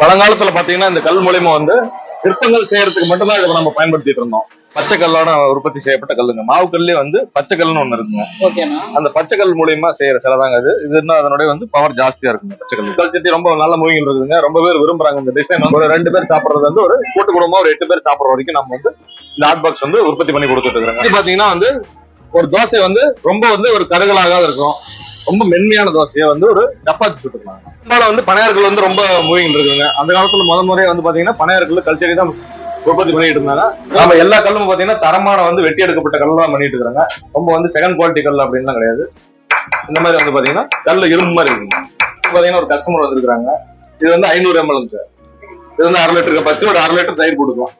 பழங்காலத்துல பாத்தீங்கன்னா இந்த கல் மூலியமா வந்து சிற்பங்கள் செய்யறதுக்கு மட்டும்தான் இதை நம்ம பயன்படுத்திட்டு இருந்தோம். பச்சை கல்லோட உற்பத்தி செய்யப்பட்ட கல்லுங்க. மாவு கல்லே வந்து பச்சை கல்லுன்னு ஒண்ணு இருக்குங்க. அந்த பச்சை கல் மூலியமா செய்யற சிலை தாங்க அது. இது இன்னும் அதனுடைய வந்து பவர் ஜாஸ்தியா இருக்குங்க பச்சை கல் கல் சட்டி ரொம்ப நல்ல மூவிங் இருக்குங்க ரொம்ப பேர் விரும்புறாங்க இந்த டிசைன் ஒரு ரெண்டு பேர் சாப்பிடுறது வந்து ஒரு கூட்டு குடும்பமா ஒரு எட்டு பேர் சாப்பிடுற வரைக்கும் நம்ம வந்து இந்த ஹாட் பாக்ஸ் வந்து உற்பத்தி பண்ணி கொடுத்துட்டு இருக்காங்க இது பாத்தீங்கன்னா வந்து ஒரு தோசை வந்து ரொம்ப வந்து ஒரு கருகலாகாத இருக்கும். ரொம்ப மென்மையான தோசையை வந்து ஒரு சப்பாத்தி சுட்டுக்கலாம். பெரும்பாலும் வந்து பனையார்கள் வந்து ரொம்ப மூவிங் இருக்குங்க அந்த காலத்துல முத முறையே வந்து பாத்தீங்கன்னா பனையார்கள் கல்ச்சரி தான் உற்பத்தி பண்ணிட்டு இருந்தாங்க. நம்ம எல்லா கல்லும் பாத்தீங்கன்னா தரமான வந்து வெட்டி எடுக்கப்பட்ட கல் தான் பண்ணிட்டு இருக்காங்க ரொம்ப வந்து செகண்ட் குவாலிட்டி கல் அப்படின்லாம் கிடையாது. இந்த மாதிரி வந்து பாத்தீங்கன்னா கல் இரும்பு மாதிரி இருக்குங்க. பாத்தீங்கன்னா ஒரு கஸ்டமர் வந்துருக்காங்க இது வந்து ஐநூறு எம்எல் சார் இது வந்து அரை லிட்டர் கெப்பாசிட்டி ஒரு அரை லிட்டர் தயிர் போட்டுக்கலாம்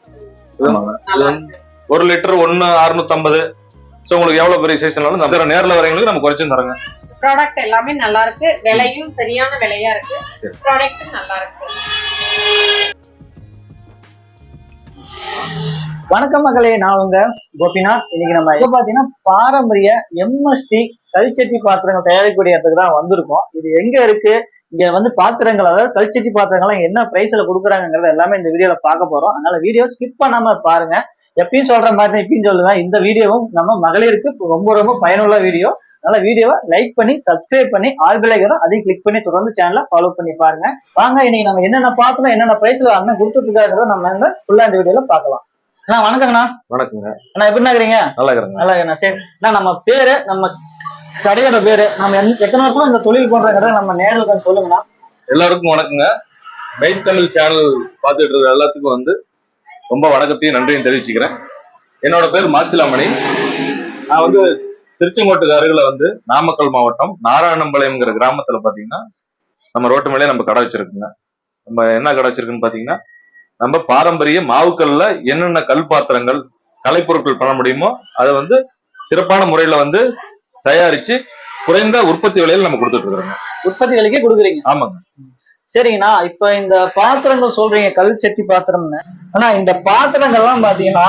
இது வந்து ஒரு லிட்டர் ஒன்னு அறுநூத்தம்பது. ஸோ உங்களுக்கு எவ்வளவு பெரிய சைஸ்னாலும் நம்ம நேரில் வரவங்களுக்கு நம்ம குறைச்சும் தரோங்க. ப்ராடக்ட் எல்லாமே நல்லா இருக்கு. விலையும் சரியான விலையா இருக்கு. சரி. ப்ராடக்ட் நல்லா இருக்கு. வணக்கம் மகளே நான் உங்க கோபிநாத். இன்னைக்கு நம்ம இப்ப பாத்தீங்கன்னா பாரம்பரிய எம்எஸ்டி கல்ச்சட்டி பாத்திரங்கள் தயாரிக்கக்கூடிய இடத்துக்கு தான் வந்திருக்கோம். இது எங்க இருக்கு? இங்க வந்து பாத்திரங்கள் அதாவது கல்ச்சட்டி பாத்திரங்கள்லாம் என்ன பிரைஸ்ல கொடுக்குறாங்கிறத எல்லாமே இந்த வீடியோல பார்க்க போறோம். அதனால வீடியோ ஸ்கிப் பண்ணாம பாருங்க. எப்பயும் சொல்ற மாதிரி தான் இப்பயும் சொல்லுவேன். இந்த வீடியோவும் நம்ம மகளிருக்கு ரொம்ப ரொம்ப பயனுள்ள வீடியோ. அதனால வீடியோவை லைக் பண்ணி சப்ஸ்கிரைப் பண்ணி ஆல் பிள்ளைகளும் அதையும் கிளிக் பண்ணி தொடர்ந்து சேனலை ஃபாலோ பண்ணி பாருங்க. வாங்க இன்னைக்கு நம்ம என்னென்ன பாத்திரம் என்னென்ன பிரைஸ்ல அண்ணன் கொடுத்துட்டு இருக்காங்கிறத நம்ம ஃபுல்லா இந்த வீடியோல பார்க்கலாம். அண்ணா வணக்கங்கண்ணா. வணக்கங்க. அண்ணா எப்படி இருக்கிறீங்க நல்லா இருக்கிறேங்க? நல்லா இருக்கேண்ணா சரி. அண்ணா நம்ம பேரு நம்ம கடையோட பேரு நம்ம எத்தனை வருஷமா இந்த தொழில் பண்றங்கிறத நம்ம நேரில் சொல்லுங்கண்ணா. எல்லாருக்கும் வணக்கங்க. மெயின் தமிழ் சேனல் பார்த்துட்டு இருக்க எல்லாத்துக்கும் வந்து ரொம்ப வணக்கத்தையும் நன்றியும் தெரிவிச்சுக்கிறேன். என்னோட பேர் மாசிலாமணி. நான் வந்து திருச்செங்கோட்டுக்கு அருகில வந்து நாமக்கல் மாவட்டம் நாராயணம்பாளையம்ங்கிற கிராமத்துல பாத்தீங்கன்னா நம்ம ரோட்டு மேலே நம்ம கடை வச்சிருக்குங்க. நம்ம என்ன கடை வச்சிருக்குன்னு பாத்தீங்கன்னா நம்ம பாரம்பரிய மாவுக்கல்ல என்னென்ன கல் பாத்திரங்கள் கலைப்பொருட்கள் பண்ண முடியுமோ அதை வந்து சிறப்பான முறையில வந்து தயாரிச்சு குறைந்த உற்பத்தி விலையில நம்ம கொடுத்துட்டு இருக்கிறோங்க. உற்பத்தி விலைக்கே கொடுக்குறீங்க. ஆமாங்க. சரிங்கண்ணா இப்ப இந்த பாத்திரங்கள் சொல்றீங்க கல் சட்டி பாத்திரம்னு. ஆனா இந்த பாத்திரங்கள்லாம் பாத்தீங்கன்னா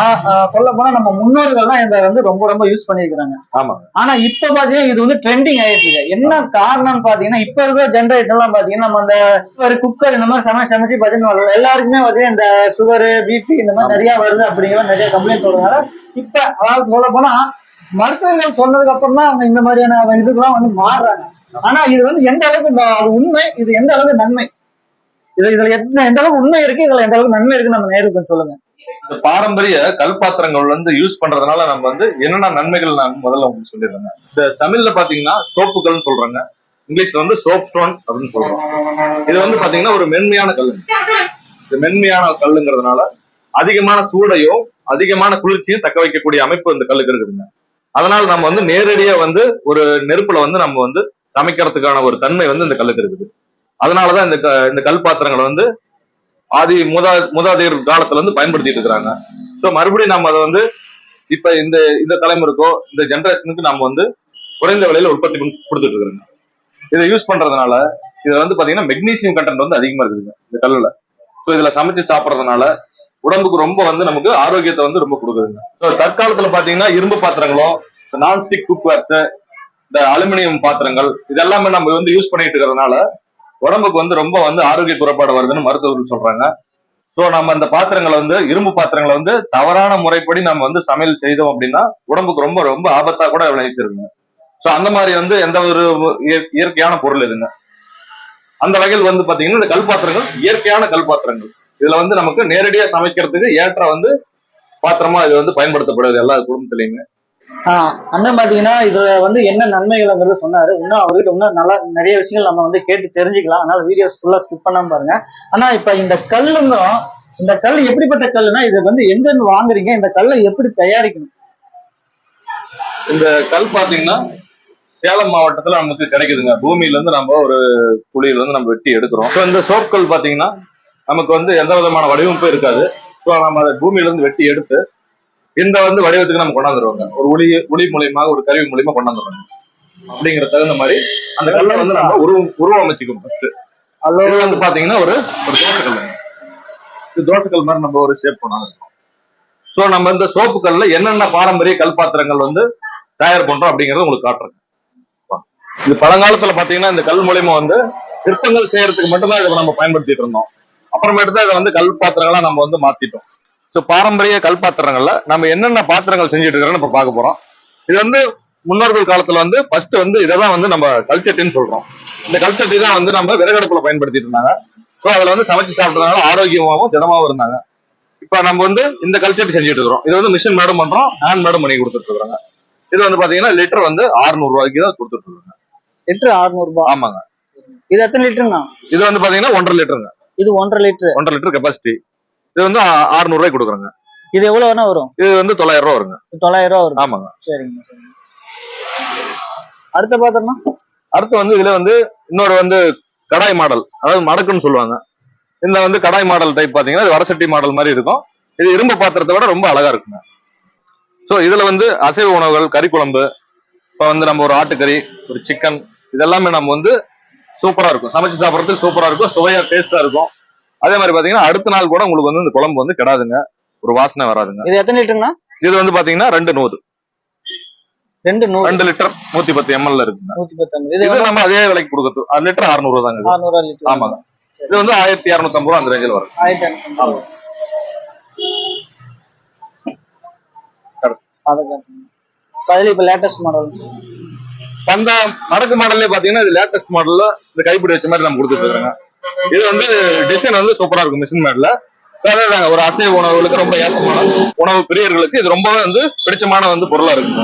சொல்ல போனா நம்ம முன்னோர்கள்லாம் இதை வந்து ரொம்ப ரொம்ப யூஸ் பண்ணிருக்கிறாங்க ஆமாங்க. ஆனா இப்ப பாத்தீங்கன்னா இது வந்து ட்ரெண்டிங் இருக்கு என்ன காரணம்னு பாத்தீங்கன்னா இப்ப இருக்கிற ஜென்ரேஷன் எல்லாம் பாத்தீங்கன்னா நம்ம அந்த ஒரு குக்கர் இந்த மாதிரி சமைச்சு சமைச்சு பாத்தீங்கன்னா எல்லாருக்குமே பாத்தீங்கன்னா இந்த சுகர் பிபி இந்த மாதிரி ஆமா. நிறைய வருது அப்படிங்கிற நிறைய கம்ப்ளைண்ட் சொல்றதுனால இப்ப அதாவது சொல்ல போனா மருத்துவர்கள் சொன்னதுக்கு அப்புறம் தான் அவங்க இந்த மாதிரியான இதுக்கெல்லாம் வந்து மாறுறாங்க. ஆனா இது வந்து எந்த அளவுக்கு அது உண்மை இது எந்த அளவுக்கு நன்மை? இது இதுல எந்த எந்த அளவுக்கு உண்மை இருக்கு இதுல எந்த அளவுக்கு நன்மை இருக்கு நம்ம நேருக்கு சொல்லுங்க. இந்த பாரம்பரிய கல்பாத்திரங்கள் வந்து யூஸ் பண்றதுனால நம்ம வந்து என்னென்ன நன்மைகள் நான் முதல்ல உங்களுக்கு சொல்லிடுறேங்க. இந்த தமிழ்ல பாத்தீங்கன்னா சோப்புகள்னு சொல்றாங்க. இங்கிலீஷ்ல வந்து சோப் ஸ்டோன் அப்படின்னு சொல்றோம். இது வந்து பாத்தீங்கன்னா ஒரு மென்மையான கல். இந்த மென்மையான கல்லுங்கிறதுனால அதிகமான சூடையும் அதிகமான குளிர்ச்சியும் தக்க வைக்கக்கூடிய அமைப்பு இந்த கல்லுக்கு இருக்குதுங்க. அதனால நம்ம வந்து நேரடியா வந்து ஒரு நெருப்புல வந்து நம்ம வந்து சமைக்கிறதுக்கான ஒரு தன்மை வந்து இந்த கல்லுக்கு இருக்குது. அதனாலதான் இந்த க- இந்த கல் பாத்திரங்களை வந்து ஆதி மூதா மூதாதையர் காலத்துல இருந்து பயன்படுத்திட்டு இருக்கிறாங்க. ஸோ மறுபடியும் நம்ம அதை வந்து இப்ப இந்த இந்த தலைமுறைக்கோ இந்த ஜெனரேஷனுக்கு நம்ம வந்து குறைந்த விலையில உற்பத்தி கொடுத்துட்டு இருக்கிறோங்க. இதை யூஸ் பண்றதுனால இதுல வந்து பாத்தீங்கன்னா மெக்னீசியம் கண்டென்ட் வந்து அதிகமா இருக்குதுங்க இந்த கல்லுல. ஸோ இதுல சமைச்சு சாப்பிட்றதுனால உடம்புக்கு ரொம்ப வந்து நமக்கு ஆரோக்கியத்தை வந்து ரொம்ப கொடுக்குதுங்க. ஸோ தற்காலத்துல பாத்தீங்கன்னா இரும்பு பாத்திரங்களோ நான்ஸ்டிக் குக்வேர்ஸ் இந்த அலுமினியம் பாத்திரங்கள் இதெல்லாமே நம்ம வந்து யூஸ் பண்ணிட்டு இருக்கிறதுனால உடம்புக்கு வந்து ரொம்ப வந்து ஆரோக்கிய குறைபாடு வருதுன்னு மருத்துவர்கள் சொல்றாங்க. சோ நம்ம அந்த பாத்திரங்களை வந்து இரும்பு பாத்திரங்களை வந்து தவறான முறைப்படி நம்ம வந்து சமையல் செய்தோம் அப்படின்னா உடம்புக்கு ரொம்ப ரொம்ப ஆபத்தா கூட விளைவிச்சிருங்க. சோ அந்த மாதிரி வந்து எந்த ஒரு இயற்கையான பொருள் இதுங்க அந்த வகையில் வந்து பாத்தீங்கன்னா இந்த கல் பாத்திரங்கள் இயற்கையான கல் பாத்திரங்கள். இதுல வந்து நமக்கு நேரடியா சமைக்கிறதுக்கு ஏற்ற வந்து பாத்திரமா இது வந்து பயன்படுத்தப்படுது எல்லா குடும்பத்திலையுமே. ஆஹ் அண்ணன் பாத்தீங்கன்னா இதுல வந்து என்ன நன்மைகள்ங்கிறத சொன்னாரு. இன்னும் அவர்கிட்ட இன்னும் நல்லா நிறைய விஷயங்கள் நம்ம வந்து கேட்டு தெரிஞ்சுக்கலாம். அதனால வீடியோ ஃபுல்லா ஸ்கிப் பண்ணாம பாருங்க. ஆனா இப்ப இந்த கல்லுங்கிறோம் இந்த கல் எப்படிப்பட்ட கல்லுனா இது வந்து எங்க இருந்து வாங்குறீங்க? இந்த கல்லை எப்படி தயாரிக்கணும்? இந்த கல் பாத்தீங்கன்னா சேலம் மாவட்டத்துல நமக்கு கிடைக்குதுங்க. பூமியில இருந்து நம்ம ஒரு குழியில இருந்து நம்ம வெட்டி எடுக்கிறோம். இந்த சோப்கல் பாத்தீங்கன்னா நமக்கு வந்து எந்த விதமான வடிவமைப்பும் இருக்காது. ஸோ நம்ம அதை பூமியில இருந்து வெட்டி எடுத்து இந்த வந்து வடிவத்துக்கு நம்ம கொண்டாந்துருவாங்க. ஒரு ஒளி ஒளி மூலியமாக ஒரு கருவி மூலியமா கொண்டாந்துருவாங்க. அப்படிங்கிற தகுந்த மாதிரி அந்த கல்லை வந்து நம்ம உருவம் உருவமைச்சுக்கணும் ஃபர்ஸ்ட் இது வந்து பாத்தீங்கன்னா ஒரு ஒரு தோட்டக்கல். இது தோட்டக்கல் மாதிரி நம்ம ஒரு ஷேப் கொண்டாந்துருக்கோம் ஸோ நம்ம இந்த சோப்பு கல்ல என்னென்ன பாரம்பரிய கல் பாத்திரங்கள் வந்து தயார் பண்றோம் அப்படிங்கறத உங்களுக்கு காட்டுறேன். இது பழங்காலத்துல பாத்தீங்கன்னா இந்த கல் மூலியமா வந்து சிற்பங்கள் செய்யறதுக்கு மட்டும்தான் இதை நம்ம பயன்படுத்திட்டு இருந்தோம். அப்புறமேட்டு தான் இதை வந்து கல் பாத்திரங்களா நம்ம வந்து மாத்திட்டோம். ஸோ பாரம்பரிய கல் பாத்திரங்கள்ல நம்ம என்னென்ன பாத்திரங்கள் செஞ்சுட்டு இருக்கிறோம்னு இப்ப பார்க்க போறோம். இது வந்து முன்னோர்கள் காலத்துல வந்து ஃபர்ஸ்ட் வந்து இதெல்லாம் வந்து நம்ம கல்ச்சட்டின்னு சொல்றோம். இந்த கல்ச்சட்டி தான் வந்து நம்ம விறகடுப்புல பயன்படுத்திட்டு இருந்தாங்க. ஸோ அதுல வந்து சமைச்சு சாப்பிட்டதுனால ஆரோக்கியமாகவும் திடமாவும் இருந்தாங்க. இப்ப நம்ம வந்து இந்த கல்ச்சட்டி செஞ்சுட்டு இருக்கிறோம். இது வந்து மிஷின் மேடும் பண்றோம். ஹேண்ட் மேடும் பண்ணி கொடுத்துட்டு இருக்காங்க இது வந்து பாத்தீங்கன்னா லிட்டர் வந்து 600 ரூபாய்க்கு தான் கொடுத்துட்டு இருக்காங்க லிட்டர் 600 ரூபாய் ஆமாங்க. இது எத்தனை லிட்டருங்கண்ணா இது வந்து பாத்தீங்கன்னா ஒன்றரை லிட்டருங்க இது ஒன்றரை லிட்டர் ஒன்றரை லிட்டர் கெப்பாசிட்டி இது வந்து 600 ரூபாய்க்கு கொடுக்குறாங்க. இது எவ்வளவு வேணா வரும்? இது வந்து தொள்ளாயிரம் ரூபா வருங்க. தொள்ளாயிரம் ரூபா வரும். ஆமாங்க. சரிங்க சரிங்க. அடுத்த பாத்திரம்னா அடுத்து வந்து இதுல வந்து இன்னொரு வந்து கடாய் மாடல் அதாவது மடக்குன்னு சொல்லுவாங்க. இந்த வந்து கடாய் மாடல் டைப் பாத்தீங்கன்னா இது வடசட்டி மாடல் மாதிரி இருக்கும். இது இரும்பு பாத்திரத்தை விட ரொம்ப அழகா இருக்குங்க. ஸோ இதுல வந்து அசைவ உணவுகள் கறி குழம்பு இப்போ வந்து நம்ம ஒரு ஆட்டுக்கறி ஒரு சிக்கன் இதெல்லாமே நம்ம வந்து சூப்பரா இருக்கும். சமைச்சு சாப்பிட்றதுக்கு சூப்பரா இருக்கும். சுவையா டேஸ்டா இருக்கும். அதே மாதிரி பாத்தீங்கன்னா அடுத்த நாள் கூட உங்களுக்கு வந்து இந்த குழம்பு வந்து கெடாதுங்க. ஒரு வாசனை வராதுங்க. இது எத்தனை லிட்டருங்கண்ணா? இது வந்து பாத்தீங்கன்னா ரெண்டு நூறு. ரெண்டு நூறு. ரெண்டு லிட்டர் நூத்தி பத்து எம்எல்ல இருக்குங்க. நூத்தி பத்தொன்பது இது நம்ம அதே விலைக்கு கொடுக்குறது. அது லிட்டர் அறுநூறு தாங்க. அறுநூறு லிட்டர். ஆமாங்க. இது வந்து ஆயிரத்தி இரநூத்தம்பது ரூபா அந்த ரேஞ்சில் வரும். ஆயிரத்தி அதுல இப்ப லேட்டஸ்ட் மாடல் அந்த மடக்கு மாடல்லே பாத்தீங்கன்னா இது லேட்டஸ்ட் மாடல்ல இந்த கைப்பிடி வச்ச மாதிரி நம்ம கொடுத்துட்டு இருக்காங்க இது வந்து டிசைன் வந்து சூப்பரா இருக்கும் மிஷின் மேட்ல அதாங்க ஒரு அசைவ உணவுகளுக்கு ரொம்ப ஏற்றமான உணவு பிரியர்களுக்கு இது ரொம்பவே வந்து பிடிச்சமான வந்து பொருளா இருக்கு.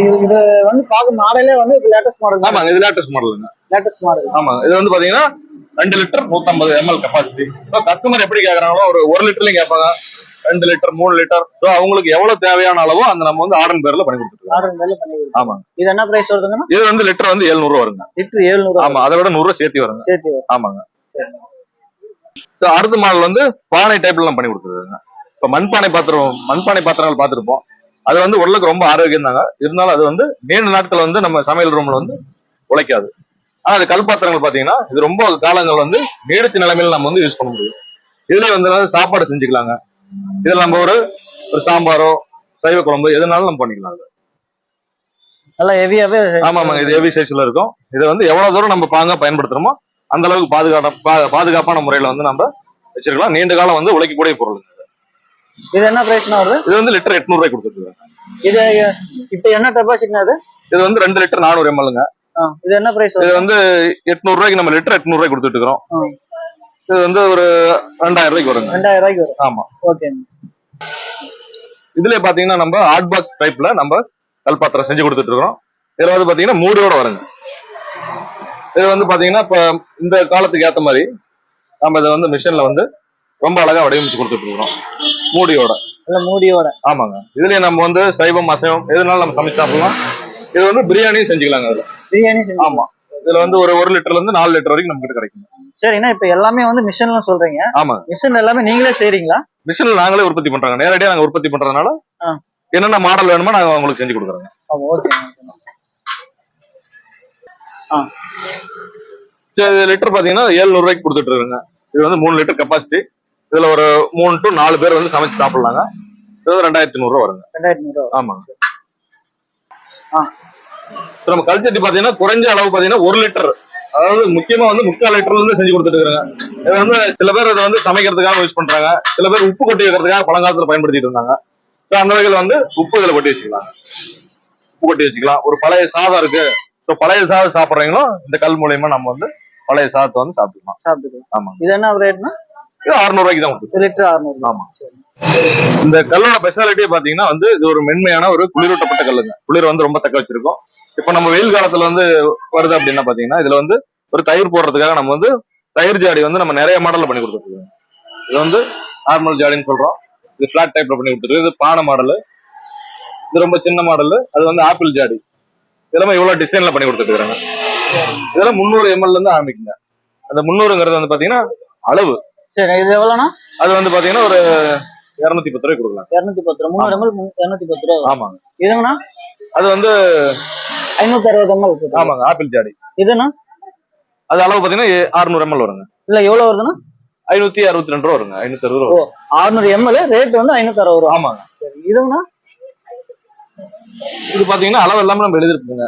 இது வந்து பார்க்க மாடலே வந்து லேட்டஸ்ட் மாடல் ஆமாங்க இது லேட்டஸ்ட் மாடலுங்க லேட்டஸ்ட் மாடல் ஆமாங்க இது வந்து பாத்தீங்கன்னா ரெண்டு லிட்டர் நூத்தம்பது எம்எல் கெப்பாசிட்டி கஸ்டமர் எப்படி கேக்குறாங்களோ ஒரு ஒரு லிட்டர்லயும் கேட்பாங்க ரெண்டு லிட்டர் மூணு லிட்டர். ஸோ அவங்களுக்கு எவ்வளவு தேவையான அளவோ அந்த நம்ம வந்து ஆர்டர் பேர்ல பண்ணி கொடுத்துருக்கோம் ஆர்டர் மேல பண்ணி கொடுக்கும் ஆமாங்க இது என்ன பிரைஸ் வருதுங்கன்னா இது வந்து லிட்டர் வந்து 700 ரூபா வருங்க. லிட்டர் எழுநூறு ஆமா அதை விட நூறு ரூபா சேர்த்து வருங்க. சேர்த்து வரும். ஆமாங்க. So, அடுத்த மாடல் வந்து பானை டைப்ல நம்ம பண்ணி கொடுத்துருக்காங்க. இப்ப மண்பானை பாத்திரம் மண்பானை பாத்திரங்கள் பார்த்திருப்போம். அது வந்து உடலுக்கு ரொம்ப ஆரோக்கியம் தாங்க இருந்தாலும் அது வந்து நீண்ட நாட்கள் வந்து நம்ம சமையல் ரூம்ல வந்து உழைக்காது. ஆனா அது கல் பாத்திரங்கள் பாத்தீங்கன்னா இது ரொம்ப காலங்கள் வந்து நீடிச்ச நிலைமையில நம்ம வந்து யூஸ் பண்ண முடியும். இதுலயே வந்து ஏதாவது சாப்பாடு செஞ்சுக்கலாங்க. இதுல நம்ம ஒரு ஒரு சாம்பாரோ சைவ குழம்பு எதுனாலும் நம்ம பண்ணிக்கலாம் அது. நல்லா ஹெவியாவே ஆமா ஆமாங்க இது ஹெவி சைஸ்ல இருக்கும். இதை வந்து எவ்வளவு தூரம் நம்ம பாங்க பயன்படுத்துறோமோ அந்த அளவுக்கு பாதுகாப்பா பாதுகாப்பான முறையில வந்து நம்ம வச்சிருக்கலாம். நீண்ட காலம் வந்து உழைக்கக்கூடிய பொருள் இது. என்ன பிரைஸ்னா வருது? இது வந்து லிட்டர் எட்நூறு ரூபாய் கொடுத்துருக்காங்க. இது இப்ப என்ன கெப்பாசிட்டினா அது இது? வந்து ரெண்டு லிட்டர் நானூறு எம்எல்ங்க இது என்ன பிரைஸ் இது வந்து எட்நூறு ரூபாய்க்கு நம்ம லிட்டர் எட்நூறு ரூபாய் கொடுத்துட்டு இருக்கிறோம். இது வந்து ஒரு ரெண்டாயிரம் ரூபாய்க்கு வருங்க. ரெண்டாயிரம் ரூபாய்க்கு வரும். ஆமா. ஓகே. இதுல பாத்தீங்கன்னா நம்ம ஹாட் பாக்ஸ் டைப்ல நம்ம கல்பாத்திரம் செஞ்சு கொடுத்துட்டு இருக்கிறோம். இதுல வந்து பாத்தீங்கன்னா மூடியோட வருங்க. இது வந்து பாத்தீங்கன்னா இப்ப இந்த காலத்துக்கு ஏத்த மாதிரி நம்ம இதை வந்து மிஷின்ல வந்து ரொம்ப அழகா வடிவமைச்சு கொடுத்துட்டு இருக்கிறோம். மூடியோட. மூடியோட. ஆமாங்க. இதுலயே நம்ம வந்து சைவம் அசைவம் எதுனாலும் நம்ம சமைச்சு சாப்பிடலாம். இது வந்து பிரியாணியும் செஞ்சுக்கலாங்க அதுல. பிரியாணி ஆமா. இதுல வந்து ஒரு ஒரு லிட்டர்ல இருந்து நாலு லிட்டர் வரைக்கும் நம்ம கிட்ட கிடைக்கும். சரிண்ணா இப்ப எல்லாமே வந்து மிஷின்ல சொல்றீங்க. ஆமாங்க மிஷின் எல்லாமே நீங்களே செய்றீங்களா? மிஷின்ல நாங்களே உற்பத்தி பண்றாங்க. நேரடியா நாங்க உற்பத்தி பண்றதுனால. என்னென்ன மாடல் வேணுமோ நாங்க உங்களுக்கு செஞ்சு கொடுக்குறோங்க. லிட்டர் பாத்தீங்கன்னா 700 ரூபாய்க்கு கொடுத்துட்டு இருக்காங்க. இது வந்து மூணு லிட்டர் கெப்பாசிட்டி இதுல ஒரு மூணு டு நாலு பேர் வந்து சமைச்சு சாப்பிடலாங்க. இது ரெண்டாயிரத்தி நூறு ரூபா வருங்க. ரெண்டாயிரத்தி நூறு ஆமாங்க. ஆ. இப்ப நம்ம கல்ச்சட்டி பாத்தீங்கன்னா குறைஞ்ச அளவு பாத்தீங்கன்னா ஒரு லிட்டர் அதாவது முக்கியமா வந்து முக்கால் லிட்டர்ல இருந்து செஞ்சு கொடுத்துட்டு இருக்காங்க. இது வந்து சில பேர் இதை வந்து சமைக்கிறதுக்காக யூஸ் பண்றாங்க. சில பேர் உப்பு கொட்டி வைக்கிறதுக்காக பழங்காலத்துல பயன்படுத்திட்டு இருந்தாங்க. ஸோ அந்த வகையில் வந்து உப்பு இதுல கொட்டி வச்சுக்கலாம். உப்பு கொட்டி வச்சுக்கலாம். ஒரு பழைய சாதம் இருக்கு. ஸோ பழைய சாதம் சாப்பிட்றீங்களோ இந்த கல் மூலியமா நம்ம வந்து பழைய சாதத்தை வந்து சாப்பிட்டுக்கலாம். சாப்பிட்டுக்கலாம். ஆமாங்க. இது என்ன ரேட்னா இது 600 ரூபாய்க்கு தான். ஒரு லிட்டர் அறுநூறு ஆமா. இந்த கல்லோட ஸ்பெஷாலிட்டியே பாத்தீங்கன்னா வந்து இது ஒரு மென்மையான ஒரு குளிரூட்டப்பட்ட கல்லுங்க. குளிர் வந்து ரொம்ப தக்க வச்சிருக்கும். இப்ப நம்ம வெயில் காலத்துல வந்து வருது அப்படின்னா பாத்தீங்கன்னா இதுல வந்து ஒரு தயிர் போடுறதுக்காக நம்ம வந்து தயிர் ஜாடி வந்து நம்ம நிறைய மாடல்ல பண்ணி கொடுத்துருக்கோம். இது வந்து நார்மல் ஜாடின்னு சொல்றோம். இது பிளாட் டைப்ல பண்ணி கொடுத்துருக்கு இது பானை மாடல் இது ரொம்ப சின்ன மாடல் அது வந்து ஆப்பிள் ஜாடி. இதெல்லாம் இவ்வளவு டிசைன்ல பண்ணி கொடுத்துட்டு இருக்காங்க இதெல்லாம் முந்நூறு எம்எல்ல இருந்து ஆரம்பிக்குங்க. அந்த முந்நூறுங்கிறது வந்து பாத்தீங்கன்னா அளவு. சரி இது எவ்வளோண்ணா? அது வந்து பாத்தீங்கன்னா ஒரு இருநூத்தி பத்து ரூபாய் கொடுக்கலாம். இரநூத்தி பத்து ரூபா முந்நூறு எம்எல் இரநூத்தி பத்து ரூபா. ஆமாங்க. இதுங்கண்ணா? அது வந்து ஐநூத்தி அறுபது எம்எல் ஆமாங்க ஆப்பிள் ஜாடி. இதுண்ணா? அது அளவு பாத்தீங்கன்னா அறுநூறு எம்எல் வருங்க. இல்ல எவ்வளவு வருதுண்ணா? ஐநூத்தி அறுபத்தி ரெண்டு ரூபா வருங்க ஐநூத்தி அறுபது ரூபா. அறுநூறு எம்எல் ரேட் வந்து ஐநூத்தி அறுபது ரூபா. ஆமாங்க. சரி இதுங்கண்ணா? இது பாத்தீங்கன்னா அளவு எல்லாமே நம்ம எழுதிருப்போங்க.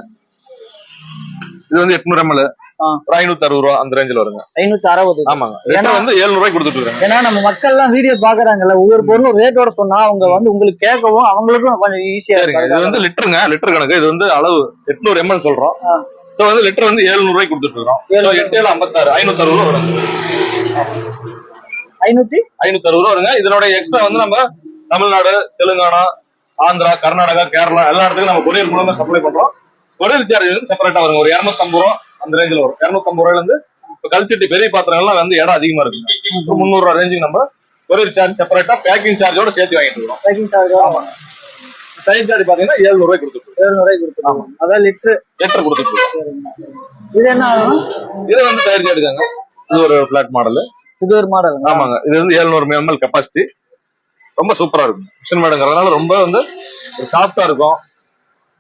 இது வந்து எட்நூறு எம்எல். ஒரு ஐநூத்தி அறுபது ரூபா அந்த ரேஞ்சில் வருங்க. ஐநூத்தி அறுபது. ஆமாங்க. ஏன்னா- வந்து ஏழுநூறு ரூபாய்க்கு கொடுத்துட்டு இருக்காங்க. ஏன்னா நம்ம மக்கள் எல்லாம் வீடியோ பாக்குறாங்கல்ல ஒவ்வொரு பொருளும் ரேட்டோட சொன்னா அவங்க வந்து உங்களுக்கு கேட்கவும் அவங்களுக்கும் கொஞ்சம் ஈஸியா சரிங்க. இது வந்து லிட்டருங்க. லிட்டர் கணக்கு. இது வந்து அளவு எட்நூறு எம்எல் சொல்றோம். ஸோ வந்து லிட்டர் வந்து ஏழுநூறு ரூபாய்க்கு கொடுத்துட்டு இருக்கோம். எட்டு ஏழு ஐம்பத்தாறு ஐநூத்தி அறுபது ரூபா வரும் ஐநூத்தி? ஐநூத்தி அறுபது ரூபா வருங்க. இதனோட எக்ஸ்ட்ரா வந்து நம்ம தமிழ்நாடு தெலுங்கானா ஆந்திரா கர்நாடகா கேரளா எல்லா இடத்துக்கும் நம்ம கொரியர் மூலமா சப்ளை பண்றோம். கொரியர் சார்ஜ் வந்து செப்பரேட்டா வருங்க. ஒரு இரநூத்தம்பது ரூபா அந்த ரேஞ்சில் வரும். இரநூத்தம்பது ரூபாயில இருந்து இப்போ கல்ச்சட்டி பெரிய பாத்திரங்கள்லாம் வந்து இடம் அதிகமா இருக்குங்க. ஒரு முந்நூறு ரூபா ரேஞ்சுக்கு நம்ம கொரியர் சார்ஜ் செப்பரேட்டா பேக்கிங் சார்ஜோட சேர்த்து வாங்கிட்டு இருக்கோம் பேக்கிங் சார்ஜ் டைம் சார்ஜ் பாத்தீங்கன்னா ஏழுநூறு ரூபாய் கொடுத்துட்டு ஏழுநூறு ரூபாய் கொடுத்துருவாங்க அதான் லிட்டர் லிட்டர் கொடுத்துட்டு இருக்கோம் இது என்ன ஆகும்? இது வந்து இது ஒரு பிளாட் மாடல் இது ஒரு மாடல் ஆமாங்க. இது வந்து ஏழுநூறு எம்எல் கெப்பாசிட்டி ரொம்ப சூப்பரா இருக்கும். மிஷின் மேடுங்கிறதுனால ரொம்ப வந்து சாஃப்டா இருக்கும்.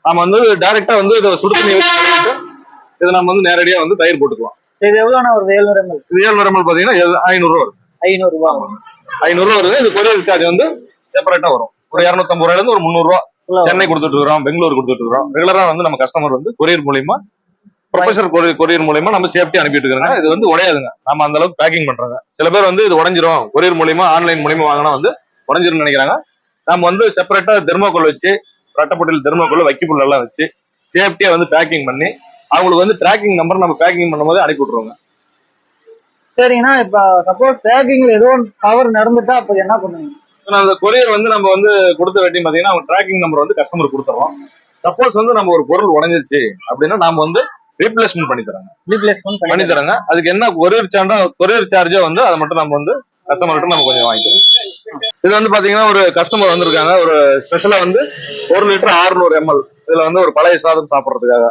நாம வந்து டைரக்டா வந்து இதை சுடு தண்ணி வச்சு இதை நம்ம வந்து நேரடியா வந்து தயிர் போட்டுக்கலாம். இது எவ்வளவுனா வருது ஏழுநூறு எம்எல் இது ஏழுநூறு எம்எல் பாத்தீங்கன்னா ஐநூறு ரூபா வரும். ஐநூறு ரூபாய் ஐநூறு ரூபா வருது. இது கொரியர் சார்ஜ் வந்து செப்பரேட்டா வரும். ஒரு இரநூத்தம்பது ரூபாயில இருந்து ஒரு முந்நூறு ரூபா சென்னை கொடுத்துட்டு இருக்கிறோம் பெங்களூர் கொடுத்துட்டு இருக்கிறோம். ரெகுலரா வந்து நம்ம கஸ்டமர் வந்து கொரியர் மூலியமா ப்ரொஃபஷர் கொரியர் மூலியமா நம்ம சேஃப்டி அனுப்பிட்டு இருக்கிறோங்க. இது வந்து உடையாதுங்க. நம்ம அந்த அளவுக்கு பேக்கிங் பண்றோங்க. சில பேர் வந்து இது உடஞ்சிரும். கொரியர் மூலியமா ஆன்லைன் மூலியமா வாங்கினா வந்து உடஞ்சிரும் நினைக்கிறாங்க. நம்ம வந்து செப்பரேட்டா தெர்மோகோல் வச்சு ரட்டப்பட்டியில் தெர்மோகோல் வைக்கப்புல் எல்லாம் வச்சு சேஃப்டியா வந்து பேக்கிங் பண்ணி அவங்களுக்கு வந்து ட்ராக்கிங் நம்பர் நம்ம பேக்கிங் பண்ணும்போது அனுப்பி விட்டுருவோங்க. சரிங்கண்ணா இப்ப சப்போஸ் பேக்கிங்ல ஏதோ தவறு நடந்துட்டா அப்ப என்ன பண்ணுவீங்க? அந்த கொரியர் வந்து நம்ம வந்து கொடுத்த வேட்டி பாத்தீங்கன்னா அவங்க ட்ராக்கிங் நம்பர் வந்து கஸ்டமர் கொடுத்துறோம். சப்போஸ் வந்து நம்ம ஒரு பொருள் உடஞ்சிருச்சு அப்படின்னா நாம வந்து ரீப்ளேஸ்மெண்ட் பண்ணி தரோங்க. ரீப்ளேஸ்மெண்ட் பண்ணி தரங்க. அதுக்கு என்ன கொரியர் சார்ஜா கொரியர் சார்ஜோ வந்து அதை மட்டும் நம்ம வந்து கஸ்டமர்கிட்ட நம்ம கொஞ்சம் வாங்கிக்கிறோம். இது வந்து பாத்தீங்கன்னா ஒரு கஸ்டமர் வந்திருக்காங்க. ஒரு ஸ்பெஷலா வந்து ஒரு லிட்டர் 600 எம்எல் இதுல வந்து ஒரு பழைய சாதம் சாப்பிடுறதுக்காக.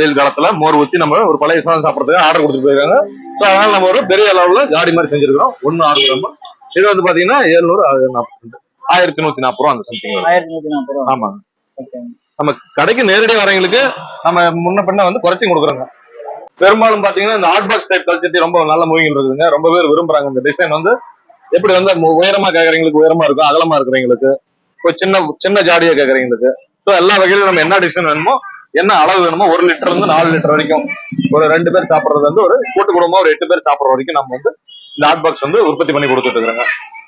வெயில் காலத்துல மோர் ஊத்தி நம்ம ஒரு பழைய சாதம் சாப்பிடுறதுக்காக ஆர்டர் கொடுத்துட்டு போயிருக்காங்க. ஸோ அதனால நம்ம ஒரு பெரிய அளவுல காடி மாதிரி செஞ்சிருக்கிறோம். ஒன்னு ஆறு எம்எல் இது வந்து பாத்தீங்கன்னா எழுநூறு ஆயிரத்தி நூத்தி நாற்பது ரூபா அந்த சம்திங் ஆயிரத்தி நூத்தி நாற்பது ரூபா. ஆமாங்க நம்ம கடைக்கு நேரடியாக வரவங்களுக்கு நம்ம முன்ன பின்ன வந்து குறைச்சி கொடுக்குறோங்க. பெரும்பாலும் பாத்தீங்கன்னா இந்த ஹாட் பாக்ஸ் டைப் கல்ச்சட்டி ரொம்ப நல்ல மூவிங் இருக்குதுங்க. ரொம்ப பேர் விரும்புறாங்க இந்த டிசைன் வந்து. எப்படி வந்து உயரமா கேக்குறவங்களுக்கு உயரமா இருக்கும் அகலமா இருக்கிறவங்களுக்கு சின்ன சின்ன ஜாடியா கேக்குறவங்களுக்கு. ஸோ எல்லா வகையிலும் நம்ம என்ன டிசைன் வேணுமோ என்ன அளவு வேணுமோ ஒரு லிட்டர் இருந்து நாலு லிட்டர் வரைக்கும் ஒரு ரெண்டு பேர் சாப்பிடுறது வந்து ஒரு கூட்டு குடும்பம் ஒரு எட்டு பேர் சாப்பிடுற வரைக்கும் நம்ம வந்து இந்த ஹாட் பாக்ஸ் வந்து உற்பத்தி பண்ணி கொடுத்துட்டு இருக்கிறோங்க.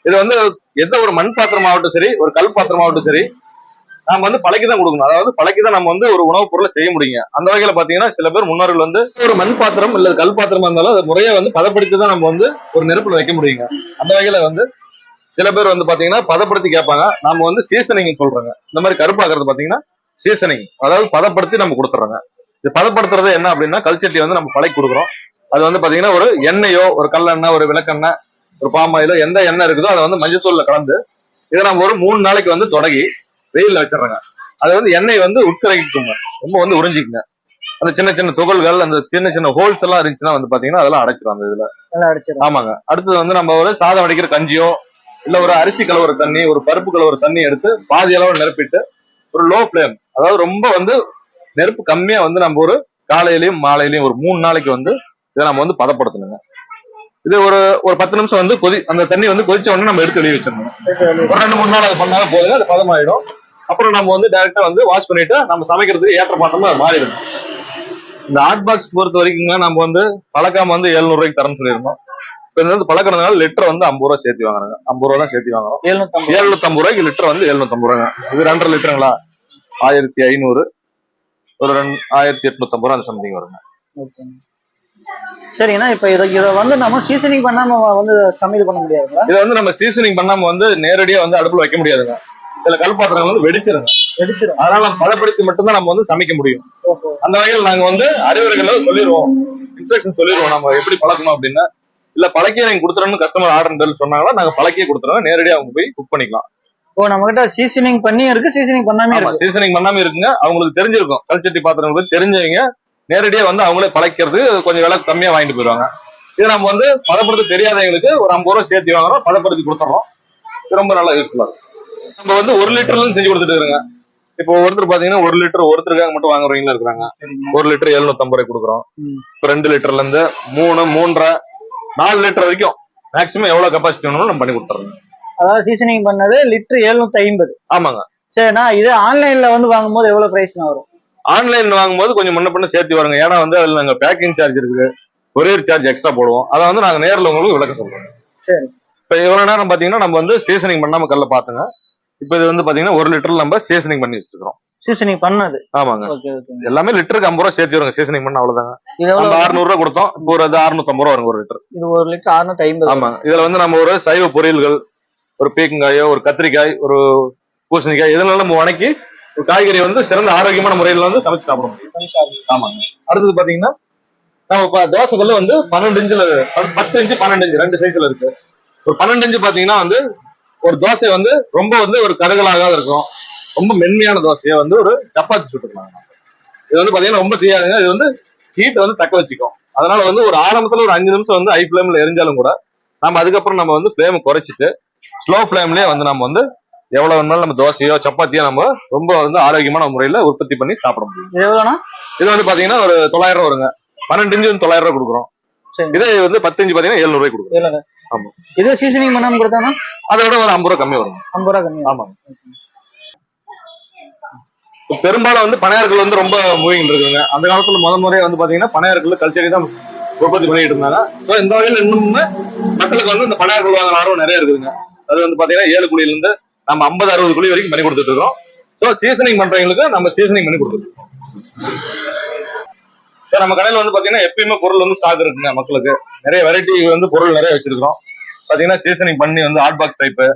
இது வந்து எந்த ஒரு மண் பாத்திரமாகட்டும் சரி ஒரு கல் பாத்திரமாகட்டும் சரி நாம வந்து பழக்கி தான் கொடுக்கணும். அதாவது பழக்கி தான் நம்ம வந்து ஒரு உணவுப் பொருளை செய்ய முடியுங்க. அந்த வகையில பாத்தீங்கன்னா சில பேர் முன்னோர்கள் வந்து ஒரு மண் பாத்திரம் இல்ல கல் பாத்திரமா இருந்தாலும் அதை முறையை வந்து பதப்படுத்தி தான் நம்ம வந்து ஒரு நெருப்புல வைக்க முடியுங்க. அந்த வகையில வந்து சில பேர் வந்து பாத்தீங்கன்னா பதப்படுத்தி கேட்பாங்க. நாம வந்து சீசனிங் சொல்றாங்க. இந்த மாதிரி கருப்பாக்குறது பாத்தீங்கன்னா சீசனிங் அதாவது பதப்படுத்தி நம்ம கொடுத்துறோங்க இது பதப்படுத்துறது என்ன அப்படின்னா கல்ச்சட்டி வந்து நம்ம பழக்கி கொடுக்குறோம். அது வந்து பாத்தீங்கன்னா ஒரு எண்ணெயோ ஒரு கல்லெண்ணெய் ஒரு விளக்கெண்ணெய் ஒரு பாம் ஆயிலோ எந்த எண்ணெய் இருக்குதோ அதை வந்து மஞ்சத்தூள்ல கலந்து இதை நம்ம ஒரு மூணு நாளைக்கு வந்து தொடங்கி வெயில்ல வச்சிடுறாங்க. அது வந்து எண்ணெய் வந்து உட்கரைக்குங்க ரொம்ப வந்து உறிஞ்சிக்குங்க. அந்த சின்ன சின்ன துகள்கள் அந்த சின்ன சின்ன ஹோல்ஸ் எல்லாம் இருந்துச்சுன்னா வந்து பாத்தீங்கன்னா அதெல்லாம் அடைச்சிடும் அந்த இதுல. ஆமாங்க. அடுத்தது வந்து நம்ம ஒரு சாதம் வடிக்கிற கஞ்சியோ இல்ல ஒரு அரிசி கலவுற தண்ணி ஒரு பருப்பு கலவுற தண்ணி எடுத்து பாதி அளவு நிரப்பிட்டு ஒரு லோ ஃபிளேம் அதாவது ரொம்ப வந்து நெருப்பு கம்மியா வந்து நம்ம ஒரு காலையிலயும் மாலையிலயும் ஒரு மூணு நாளைக்கு வந்து இதை நம்ம வந்து பதப்படுத்தணுங்க. இது ஒரு ஒரு பத்து நிமிஷம் வந்து கொதி அந்த தண்ணி வந்து கொதிச்ச உடனே நம்ம எடுத்து வெளியே வச்சிடணும். ஒரு ரெண்டு மூணு நாள் அது பண்ணாலும் போதுங்க அது பதமாயிடும். அப்புறம் நம்ம வந்து டைரக்டா வந்து வாஷ் பண்ணிட்டு நம்ம சமைக்கிறதுக்கு ஏற்ற மாற்றமா மாறிடும். இந்த ஹாட் பாக்ஸ் பொறுத்த வரைக்குங்க நம்ம வந்து பழக்காம வந்து 700 ரூபாய்க்கு தரேன்னு சொல்லியிருந்தோம். இது வந்து பழக்கிறதுனால லிட்டர் வந்து ஐம்பது ரூபா சேர்த்து வாங்குறாங்க. ஐம்பது ரூபா தான் சேர்த்து வாங்குறோம். எழுநூத்தி எழுநூத்தம்பது ரூபாய்க்கு லிட்டர் வந்து எழுநூத்தம்பது ரூபாங்க. இது ரெண்டரை லிட்டருங்களா? ஆயிரத்தி ஐநூறு. ஒரு ரெண்டு ஆயிரத்தி எட்நூத்தம்பது ரூபா அந்த சம்திங் வருங்க. சரிங்கண்ணா இப்ப இதை இதை வந்து நம்ம சீசனிங் பண்ணாம வந்து சமையல் பண்ண முடியாதுங்களா? இதை வந்து நம்ம சீசனிங் பண்ணாம வந்து நேரடியா வந்து அடுப்புல வைக்க முடியாதுங்க. சில கல் பாத்திரங்கள் வந்து வெடிச்சிருங்க. வெடிச்சிடும் அதனால பதப்படுத்தி மட்டும்தான் நம்ம வந்து சமைக்க முடியும். அந்த வகையில் நாங்க வந்து அறிவுரைகளை சொல்லிடுவோம் இன்ஸ்ட்ரக்ஷன் சொல்லிடுவோம் நம்ம எப்படி பழக்கணும் அப்படின்னா இல்ல பழக்கியே நீங்க கொடுத்துறோம்னு கஸ்டமர் ஆர்டர் சொன்னாங்கன்னா நாங்க பழக்கியே கொடுத்துறோம். நேரடியா அவங்க போய் குக் பண்ணிக்கலாம். ஓ நம்ம கிட்ட சீசனிங் பண்ணி இருக்கு சீசனிங் பண்ணாமே இருக்கு. சீசனிங் பண்ணாம இருக்குங்க. அவங்களுக்கு தெரிஞ்சிருக்கும். கல்ச்சட்டி பாத்திரங்கள் பத்தி தெரிஞ்சவங்க நேரடியா வந்து அவங்களே பழக்கிறது கொஞ்சம் விலை கம்மியா வாங்கிட்டு போயிருவாங்க இது நம்ம வந்து பதப்படுத்த தெரியாதவங்களுக்கு ஒரு ஐம்பது ரூபா சேர்த்து வாங்குறோம் பதப்படுத்தி கொடுத்துறோம். ரொம்ப நல்லா யூஸ்ஃபுல்லா இருக்கும். நம்ம வந்து ஒரு லிட்டர்ல செஞ்சு கொடுத்துட்டு இருக்காங்க. இப்போ ஒருத்தர் பாத்தீங்கன்னா ஒரு லிட்டர் ஒருத்தருக்காக மட்டும் வாங்குறவங்களும் இருக்காங்க சரிங்க. ஒரு லிட்டர் எழுநூத்தம்பது ரூபாய் கொடுக்குறோம். ரெண்டு லிட்டர்ல இருந்து மூணு மூன்றரை நாலு லிட்டர் வரைக்கும் மேக்ஸிமம் எவ்வளவு கெப்பாசிட்டி வேணுமோ நம்ம பண்ணி கொடுத்துறோம் அதாவது சீசனிங் பண்ணது லிட்டர் எழுநூத்தி ஐம்பது. ஆமாங்க. சரிண்ணா இது ஆன்லைன்ல வந்து வாங்கும்போது எவ்வளவு பிரைஸ் வரும்? ஆன்லைன் வாங்கும்போது கொஞ்சம் முன்ன பின்ன சேர்த்து வருங்க. ஏன்னா வந்து அதுல நாங்க பேக்கிங் சார்ஜ் இருக்குது. கொரியர் சார்ஜ் எக்ஸ்ட்ரா போடுவோம். அதை வந்து நாங்க நேர்ல உங்களுக்கு விளக்க சொல்றோம். சரி. இப்ப இவ்வளவு நேரம் பாத்தீங்கன்னா நம்ம வந்து சீசனிங் பண்ணாம கல்ல பாத்துங்க. இப்ப இது வந்து பாத்தீங்கன்னா ஒரு லிட்டர் நம்ம சீசனிங் பண்ணி வச்சிருக்கோம் சீசனிங் பண்ணது. ஆமாங்க. எல்லாமே லிட்டருக்கு ஐம்பது ரூபா சேர்த்து வருங்க சீசனிங் பண்ண அவ்வளவுதாங்க. இது அறுநூறு ரூபா கொடுத்தோம். இப்போ ஒரு அது அறுநூத்தம்பது ரூபா வருங்க ஒரு லிட்டர். இது ஒரு லிட்டர் அறுநூத்தி ஐம்பது. ஆமாங்க. இதுல வந்து நம்ம ஒரு சைவ பொரியல்கள் ஒரு பீக்கங்காயோ ஒரு கத்திரிக்காய் ஒரு பூசணிக்காய் இதெல்லாம் நம்ம வணக்கி ஒரு காய்கறி வந்து சிறந்த ஆரோக்கியமான முறையில வந்து சமைச்சு சாப்பிட முடியும். ஆமாங்க. அடுத்தது பாத்தீங்கன்னா நம்ம இப்ப தோசைகள்ல வந்து பன்னெண்டு இன்ச்சுல பத்து- இன்ச்சு பன்னெண்டு இன்ச்சு ரெண்டு சைஸ்ல இருக்கு. ஒரு பன்னெண்டு இன்ச்சு பாத்தீங்கன்னா வந்து ஒரு தோசை வந்து ரொம்ப வந்து ஒரு கருகலாகாத இருக்கும். ரொம்ப மென்மையான தோசையை வந்து ஒரு சப்பாத்தி சுட்டுக்கலாம் இது வந்து பாத்தீங்கன்னா ரொம்ப தெரியாதுங்க. இது வந்து ஹீட் வந்து தக்க வச்சுக்கும். அதனால வந்து ஒரு ஆரம்பத்துல ஒரு அஞ்சு நிமிஷம் வந்து ஹை ஃபிளேம்ல எரிஞ்சாலும் கூட நம்ம அதுக்கப்புறம் நம்ம வந்து ஃபிளேம் குறைச்சிட்டு ஸ்லோ ஃபிளேம்லயே வந்து நம்ம வந்து எவ்வளவு வேணாலும் நம்ம தோசையோ சப்பாத்தியோ நம்ம ரொம்ப வந்து ஆரோக்கியமான முறையில உற்பத்தி பண்ணி சாப்பிட முடியும். இது எவ்வளோண்ணா இது வந்து பாத்தீங்கன்னா ஒரு தொள்ளாயிரம் ரூபா வருங்க. பன்னெண்டு இன்ச்சு வந்து தொள்ளாயிரம் ரூபாய் கொடுக்குறோம். சரி. இதே வந்து பத்து இன்ச்சு பாத்தீங்கன்னா எழுநூறு ரூபாய் கொடுக்குறோம். ஆமா. இது சீசனிங் பண்ணாம கொடுத்தானா அதை விட ஒரு ஐம்பது ரூபா கம்மி வரும். ஐம்பது ரூபா கம்மி ஆமாங்க. பெரும்பாலும் வந்து பனையார்கள் வந்து ரொம்ப மூவிங் இருக்குங்க அந்த காலத்துல முத முறையை வந்து பாத்தீங்கன்னா பனையார்கள் கல்ச்சரி தான் உற்பத்தி பண்ணிட்டு இருந்தாங்க. ஸோ இந்த வகையில இன்னுமே மக்களுக்கு வந்து இந்த பனையார்கள் வாங்குற ஆர்வம் நிறைய இருக்குதுங்க. அது வந்து பாத்தீங்கன்னா ஏழு குழியில இருந்து நம்ம ஐம்பது அறுபது குழி வரைக்கும் பண்ணி கொடுத்துட்டு இருக்கோம். ஸோ சீசனிங் பண்றவங்களுக்கு நம்ம சீசனிங் பண்ணி கொடுத்துருக்கோம் சார் நம்ம கடையில வந்து பாத்தீங்கன்னா எப்பயுமே பொருள் வந்து ஸ்டாக் இருக்குங்க மக்களுக்கு. நிறைய வெரைட்டி வந்து பொருள் நிறைய வச்சிருக்கிறோம். பாத்தீங்கன்னா சீசனிங் பண்ணி வந்து ஹாட் பாக்ஸ் டைப்பு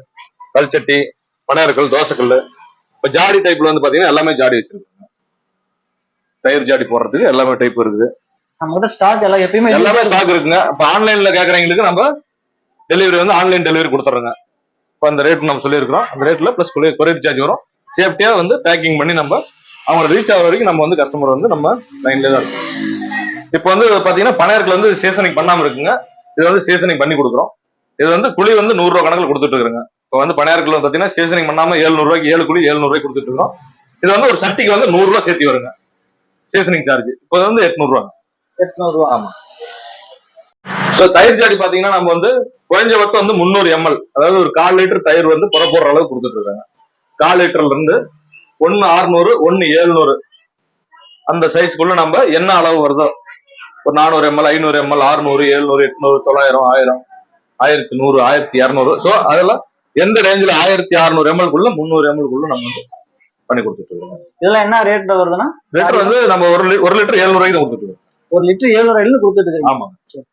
கல்ச்சட்டி பனையார்கள் தோசைக்கல் இப்ப ஜாடி டைப்ல வந்து பாத்தீங்கன்னா எல்லாமே ஜாடி வச்சிருக்காங்க. தயிர் ஜாடி போடுறதுக்கு எல்லாமே டைப் இருக்குது. நம்ம கிட்ட ஸ்டாக் எல்லாம் எப்பயுமே எல்லாமே ஸ்டாக் இருக்குங்க. இப்ப ஆன்லைன்ல கேக்குறவங்களுக்கு நம்ம டெலிவரி வந்து ஆன்லைன் டெலிவரி கொடுத்துறோங்க. இப்ப அந்த ரேட் நம்ம சொல்லியிருக்கிறோம். அந்த ரேட்ல பிளஸ் கொரியர் சார்ஜ் வரும். சேஃப்டியா வந்து பேக்கிங் பண்ணி நம்ம அவங்க ரீச் ஆகிற வரைக்கும் நம்ம வந்து கஸ்டமர் வந்து நம்ம லைன்ல தான் இருக்கோம். இப்போ வந்து பாத்தீங்கன்னா பனையர்கள் வந்து சீசனிங் பண்ணாம இருக்குங்க. இது வந்து சீசனிங் பண்ணி கொடுக்குறோம். இது வந்து குழி வந்து நூறு ரூபா கணக்கில் கொடுத்துட்டு இருக்கிறோங்க. இப்போ வந்து பனையார்கள் வந்து பாத்தீங்கன்னா சீசனிங் பண்ணாம 700 ரூபாய்க்கு ஏழு குழி 700 ரூபாய்க்கு கொடுத்துட்டு இருக்கோம் இது வந்து ஒரு சட்டிக்கு வந்து நூறு ரூபாய் சேர்த்து வருங்க. சீசனிங் சார்ஜ் இப்போ வந்து எட்நூறு ரூபா எட்நூறு ரூபா ஸோ தயிர் ஜாடி பாத்தீங்கன்னா நம்ம வந்து குறைஞ்சபட்சம் வந்து முந்நூறு எம்எல் அதாவது ஒரு கால் லிட்டர் தயிர் வந்து புற போடுற அளவுக்கு கொடுத்துட்டு இருக்காங்க. கால் லிட்டர்ல இருந்து ஒன்னு அறுநூறு ஒன்னு எழுநூறு அந்த சைஸ்க்குள்ள நம்ம என்ன அளவு வருதோ ஒரு நானூறு எம்எல் ஐநூறு எம்எல் அறுநூறு எழுநூறு எட்நூறு தொள்ளாயிரம் ஆயிரம் ஆயிரத்தி நூறு ஆயிரத்தி இரநூறு. ஸோ அதெல்லாம் எந்த ரேஞ்சில் ஆயிரத்தி அறுநூறு எம்எல் குள்ள முந்நூறு எம்எல் குள்ள நம்ம வந்து பண்ணி கொடுத்துட்டு இருக்கோம். இதெல்லாம் என்ன ரேட்ல வருதுன்னா? லிட்டர் வந்து நம்ம ஒரு ஒரு லிட்டர் எழுநூறு ரூபாய்க்கு தான் கொடுத்துட்டு ஒரு லிட்டர் ஏழுநூறு ரூபாயில கொடுத்துட்டு இருக்கீங்க. ஆமா.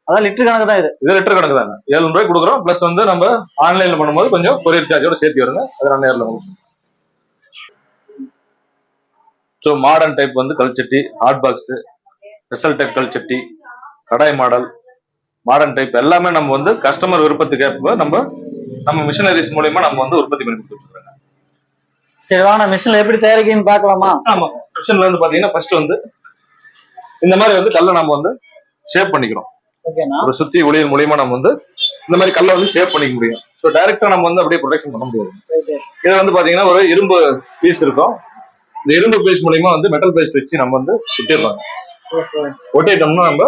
அதான் லிட்டர் கணக்கு தான் இது. இது லிட்டர் கணக்கு தாங்க. ஏழு ரூபாய் கொடுக்குறோம். பிளஸ் வந்து நம்ம ஆன்லைன்ல பண்ணும்போது கொஞ்சம் கொரியர் சார்ஜோட சேர்த்து வருங்க அதை நான் நேரில் ஸோ மாடர்ன் டைப் வந்து கல்ச்சட்டி ஹாட் பாக்ஸ் ஸ்பெஷல் டைப் கல்ச்சட்டி கடாய் மாடல் மாடர்ன் டைப் எல்லாமே நம்ம வந்து கஸ்டமர் விருப்பத்துக்கு ஏற்ப நம்ம நம்ம மிஷினரிஸ் மூலியமா நம்ம வந்து உற்பத்தி பண்ணி கொடுத்துட்டு இருக்கோம் சரி வாங்க மிஷின்ல எப்படி தயாரிக்கணும்னு பார்க்கலாமா? ஆமா மிஷின்ல வந்து பாத்தீங்கன்னா ஃபர்ஸ்ட் வந்து இந்த மாதிரி வந்து கல்லை நம்ம வந்து ஷேப் பண்ணிக்கிறோம். ஒரு சுத்தி ஒளியின் மூலியமா நம்ம வந்து இந்த மாதிரி கல்லை வந்து ஷேப் பண்ணிக்க முடியும். ஸோ டைரக்டா நம்ம வந்து அப்படியே ப்ரொடெக்ஷன் பண்ண முடியாது. இது வந்து பாத்தீங்கன்னா ஒரு இரும்பு பீஸ் இருக்கும். இந்த இரும்பு பீஸ் மூலியமா வந்து மெட்டல் பேஸ்ட் வச்சு நம்ம வந்து ஒட்டிடுறோம் ஒட்டிட்டோம்னா நம்ம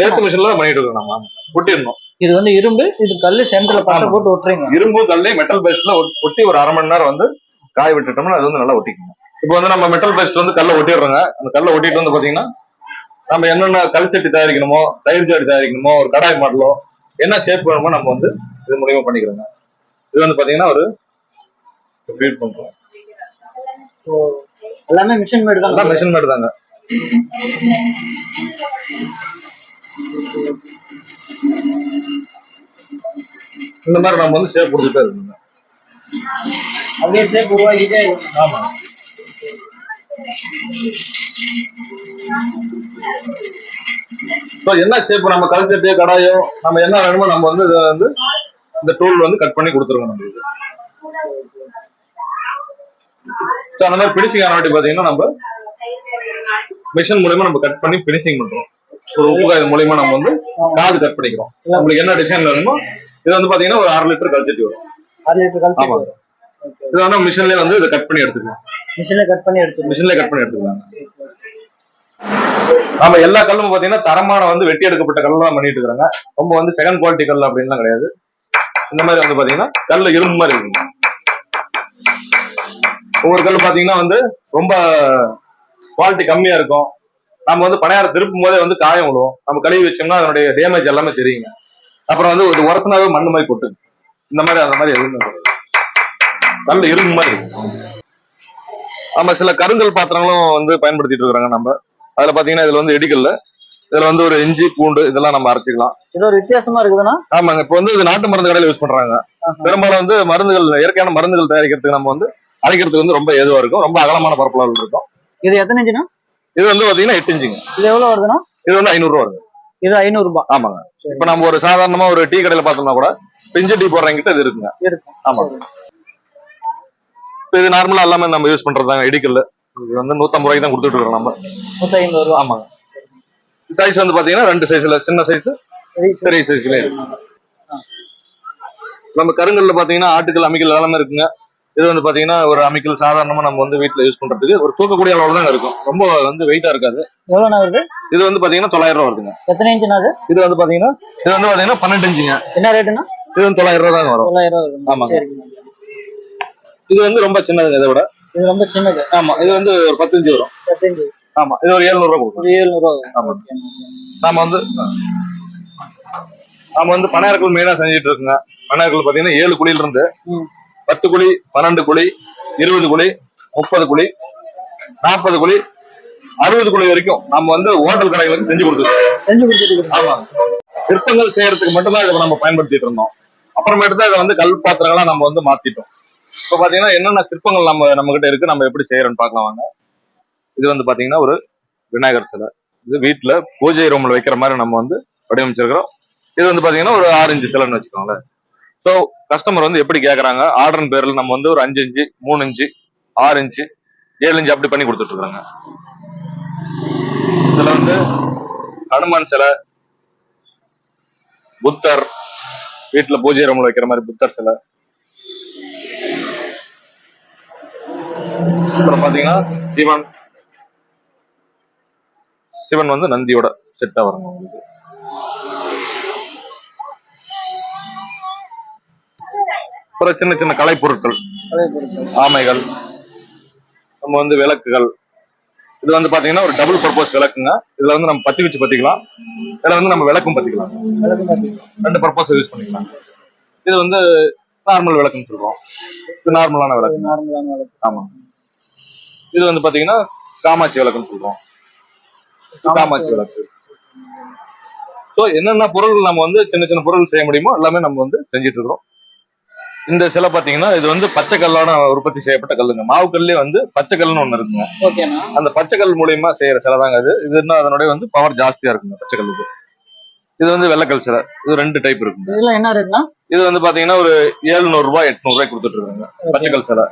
நேர்த்து மிஷின்ல பண்ணிட்டு இருக்கோம் நம்ம. ஒட்டிடணும். இது வந்து இரும்பு இது கல்லு சென்டர்ல பட்டை. போட்டு ஒட்டுறீங்க. இரும்பு கல்லை மெட்டல் பேஸ்ட்ல ஒட்டி ஒரு அரை மணி நேரம் வந்து காய விட்டுட்டோம்னா அது வந்து நல்லா ஒட்டிக்கணும் இப்போ வந்து நம்ம மெட்டல் பேஸ்ட் வந்து கல்லை ஒட்டிடுறோங்க. அந்த கல்லை ஒட்டிட்டு வந்து பாத்தீங்கன்னா நம்ம என்னென்ன கல்ச்சட்டி தயாரிக்கணுமோ தயிர் ஜாடி தயாரிக்கணுமோ ஒரு கடாய் மாடலோ என்ன ஷேப் வேணுமோ நம்ம வந்து இது மூலியமா பண்ணிக்கிறோங்க. இது வந்து பாத்தீங்கன்னா ஒரு ஃபீட் பண்றோம். எல்லாமே மிஷின் மேடு தான் மெஷின் மேட் தாங்க. இந்த மாதிரி நம்ம வந்து ஷேப் கொடுத்துட்டே இருக்கோங்க அப்படியே சேப் உருவாக்கிட்டே ஆமா. ஸோ என்ன ஷேப் நம்ம கல்ச்சட்டியோ கடாயோ நம்ம என்ன வேணுமோ நம்ம வந்து இதை வந்து இந்த டூல் வந்து கட் பண்ணி கொடுத்துருவோம் நம்ம இது ஸோ அந்த மாதிரி பினிஷிங் ஆனவாட்டி பார்த்தீங்கன்னா நம்ம மிஷின் மூலியமா நம்ம கட் பண்ணி பினிஷிங் பண்றோம். ஒரு உப்பு காய் மூலியமா நம்ம வந்து காது கட் பண்ணிக்கிறோம். நம்மளுக்கு என்ன டிசைன் வேணுமோ இது வந்து பாத்தீங்கன்னா ஒரு அரை லிட்டர் கல்ச்சட்டி வரும். அரை லிட்டர் கல் ஆமா. இது வந்து மிஷின்லயே வந்து இதை கட் பண்ணி எடுத்துக்கலாம். மிஷின்ல கட் பண்ணி எடுத்துருங்க மிஷின்ல கட் பண்ணி எடுத்துக்கலாம். ஆமா எல்லா கல்லும் பாத்தீங்கன்னா தரமான வந்து வெட்டி எடுக்கப்பட்ட கல் தான் பண்ணிட்டு இருக்காங்க ரொம்ப வந்து செகண்ட் குவாலிட்டி கல் அப்படின்லாம் கிடையாது. இந்த மாதிரி வந்து பாத்தீங்கன்னா கல் இரும்பு மாதிரி இருக்குங்க ஒவ்வொரு கல் பாத்தீங்கன்னா வந்து ரொம்ப குவாலிட்டி கம்மியா இருக்கும். நம்ம வந்து பணியாரம் திருப்பும் போதே வந்து காயம் விழுவும். நம்ம கழுவி வச்சோம்னா அதனுடைய டேமேஜ் எல்லாமே தெரியுங்க. அப்புறம் வந்து ஒரு உரசனாவே மண்ணு மாதிரி கொட்டுது. இந்த மாதிரி அந்த மாதிரி எதுவுமே கிடையாது. நல்ல இரும்பு மாதிரி இருக்கும். ஆமா சில கருங்கல் பாத்திரங்களும் வந்து பயன்படுத்திட்டு இருக்கிறாங்க நம்ம. அதுல பாத்தீங்கன்னா இதுல வந்து இடிக்கல்ல இதுல வந்து ஒரு இஞ்சி பூண்டு இதெல்லாம் நம்ம அரைச்சிக்கலாம். இது ஒரு வித்தியாசமா இருக்குதுன்னா? ஆமாங்க. இப்போ வந்து இது நாட்டு மருந்து கடையில யூஸ் பண்றாங்க. பெரும்பாலும் வந்து மருந்துகள் இயற்கையான மருந்துகள் தயாரிக்கிறதுக்கு நம்ம வந்து அரைக்கிறதுக்கு வந்து ரொம்ப ஏதுவா இருக்கும். ரொம்ப அகலமான பரப்பளவில் இருக்கும். இது எத்தனை இன்ச்சுனா இது வந்து பாத்தீங்கன்னா எட்டு இன்ச்சுங்க. இது எவ்வளவு வருதுன்னா இது வந்து ஐநூறு ரூபா வருது. இது ஐநூறு ரூபாய் ஆமாங்க. இப்ப நம்ம ஒரு சாதாரணமா ஒரு டீ கடையில பார்த்தோம்னா கூட பிஞ்சு டீ போடுறவங்கிட்ட இது இருக்குங்க. ஆமா. இப்ப இது நார்மலா எல்லாமே நம்ம யூஸ் பண்றதுதாங்க. இடிக்கல் இது வந்து நூத்தம்பது ரூபாய்க்கு தான் கொடுத்துட்டு இருக்கோம் நம்ம. நூத்தி ஐம்பது ரூபா. ஆமாங்க. சைஸ் வந்து பாத்தீங்கன்னா ரெண்டு சைஸ்ல சின்ன சைஸ் பெரிய சைஸ்ல இருக்கு. நம்ம கருங்கல்ல பாத்தீங்கன்னா ஆட்டுக்கல் அமிக்கல் எல்லாமே இருக்குங்க. இது வந்து பாத்தீங்கன்னா ஒரு அமிக்கல் சாதாரணமா நம்ம வந்து வீட்ல யூஸ் பண்றதுக்கு ஒரு தூக்கக்கூடிய அளவுல தான் இருக்கும். ரொம்ப வந்து வெயிட்டா இருக்காது. எவ்வளவு வருது? இது வந்து பாத்தீங்கன்னா தொள்ளாயிரம் ரூபா வருதுங்க. எத்தனை இன்ச்சுனா அது? இது வந்து பாத்தீங்கன்னா இது வந்து பாத்தீங்கன்னா பன்னெண்டு இன்ச்சுங்க என்ன ரேட்டுனா இது வந்து தொள்ளாயிரம் ரூபா தாங்க வரும். தொள்ளாயிரம் ரூபா. சரிங்க. இது வந்து ரொம்ப சின்னதுங்க இதை விட. இது ரொம்ப சின்னது. ஆமா இது வந்து ஒரு பத்து இன்ச்சு வரும். ஆமா இது ஒரு ஏழுநூறு ரூபா கொடுக்கும். ஏழுநூறு ரூபா. ஆமா. நாம வந்து நாம வந்து பணியாரங்கள் மெயினா செஞ்சுட்டு இருக்குங்க. பணியாரங்கள் பாத்தீங்கன்னா ஏழு குழியில இருந்து. பத்து குழி பன்னெண்டு குழி இருபது குழி முப்பது குழி நாற்பது குழி அறுபது குழி வரைக்கும் நம்ம வந்து ஹோட்டல் கடைகளுக்கு செஞ்சு கொடுத்துருக்கோம். செஞ்சு கொடுத்துட்டு இருக்கீங்க. ஆமா. சிற்பங்கள் செய்யறதுக்கு மட்டும்தான் இதை நம்ம பயன்படுத்திட்டு இருந்தோம். அப்புறமேட்டு தான் இதை வந்து கல் பாத்திரங்களா நம்ம வந்து மாத்திட்டோம். இப்ப பாத்தீங்கன்னா என்னென்ன சிற்பங்கள் நம்ம நம்ம கிட்ட இருக்கு நம்ம எப்படி செய்யறோம்னு பார்க்கலாம் வாங்க. இது வந்து பாத்தீங்கன்னா ஒரு விநாயகர் சிலை. இது வீட்டுல பூஜை ரூம்ல வைக்கிற மாதிரி நம்ம வந்து வடிவமைச்சிருக்கிறோம். இது வந்து பாத்தீங்கன்னா ஒரு ஆறு இன்ச்சு சிலைன்னு வச்சுக்கோங்களேன். ஸோ கஸ்டமர் வந்து எப்படி கேக்குறாங்க? ஆர்டர் பேரில் நம்ம வந்து ஒரு அஞ்சு இன்ச்சு மூணு இன்ச்சு ஆறு இன்ச்சு ஏழு இன்ச்சு அப்படி பண்ணி கொடுத்துட்டு இருக்காங்க இதுல வந்து ஹனுமான் சிலை புத்தர் வீட்டுல பூஜை ரூம்ல வைக்கிற மாதிரி புத்தர் சிலை. அப்புறம் பாத்தீங்கன்னா சிவன். சிவன் வந்து நந்தியோட செட்டா வரணும் உங்களுக்கு. அப்புறம் சின்ன சின்ன கலைப்பொருட்கள். ஆமைகள் நம்ம வந்து விளக்குகள். இது வந்து பாத்தீங்கன்னா ஒரு டபுள் பர்பஸ் விளக்குங்க. இதுல வந்து நம்ம பத்தி வச்சு பத்திக்கலாம். இதுல வந்து நம்ம விளக்கும் பத்திக்கலாம். ரெண்டு பர்பஸ் யூஸ் பண்ணிக்கலாம். இது வந்து நார்மல் விளக்குன்னு சொல்றோம். இது நார்மலான விளக்கு. நார்மலான விளக்கு. ஆமா. இது வந்து பாத்தீங்கன்னா காமாட்சி விளக்குன்னு சொல்றோம். காமாட்சி விளக்கு. ஸோ என்னென்ன பொருள் நம்ம வந்து சின்ன சின்ன பொருள் செய்ய முடியுமோ எல்லாமே நம்ம வந்து செஞ்சுட்டு இருக்கிறோம். இந்த சிலை பாத்தீங்கன்னா இது வந்து பச்சை கல்லான உற்பத்தி செய்யப்பட்ட கல்லுங்க. மாவு கல்லே வந்து பச்சை கல்லுன்னு ஒண்ணு இருக்குங்க. அந்த பச்சை கல் மூலியமா செய்யற சிலை தாங்க அது இது இன்னும் அதனுடைய வந்து பவர் ஜாஸ்தியா இருக்குங்க பச்சை கல்லுக்கு இது. வந்து வெள்ளைக்கல் சிலை. இது ரெண்டு டைப் இருக்குங்க. இதெல்லாம் என்ன ரேட்னா இது வந்து பாத்தீங்கன்னா ஒரு ஏழுநூறு ரூபாய் எட்நூறு ரூபாய் கொடுத்துட்டு இருக்காங்க பச்சை கல் சிலை.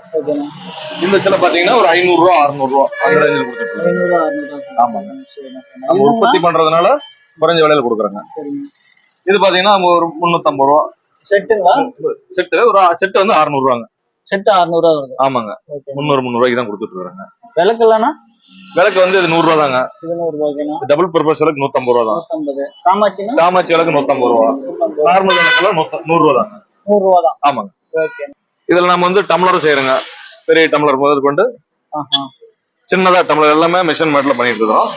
இந்த சிலை பாத்தீங்கன்னா ஒரு ஐநூறு ரூபா அறுநூறு ரூபா அந்த ரேஞ்சில் கொடுத்துட்டு இருக்காங்க. ஆமாங்க. நம்ம? உற்பத்தி பண்றதுனால குறைஞ்ச விலையில கொடுக்குறாங்க. இது பாத்தீங்கன்னா ஒரு முன்னூத்தம்பது ரூபா செட்டுங்களா? செட்டு ஒரு செட்டு வந்து அறுநூறு ரூபாங்க செட்டு அறுநூறு ரூபா வருது. ஆமாங்க. முந்நூறு முந்நூறு ரூபாய்க்கு தான் கொடுத்துட்டு இருக்காங்க விளக்குலாம்னா விலைக்கு வந்து இது நூறு ரூபா தாங்க டபுள் பர்பஸ் விலைக்கு நூத்தம்பது ரூபா தான். காமாட்சினா? காமாட்சி விலைக்கு நூத்தம்பது ரூபா. நார்மல் விலைக்குல நூத்த- நூறு ரூபா தாங்க நூறு ரூபா தான் ஆமாங்க இதுல நம்ம வந்து டம்ளரும் செய்யறோங்க பெரிய டம்ளர் முதல் கொண்டு ஆஹா. சின்னதா டம்ளர் எல்லாமே மெஷின் மேட்ல பண்ணிட்டு இருக்கோம்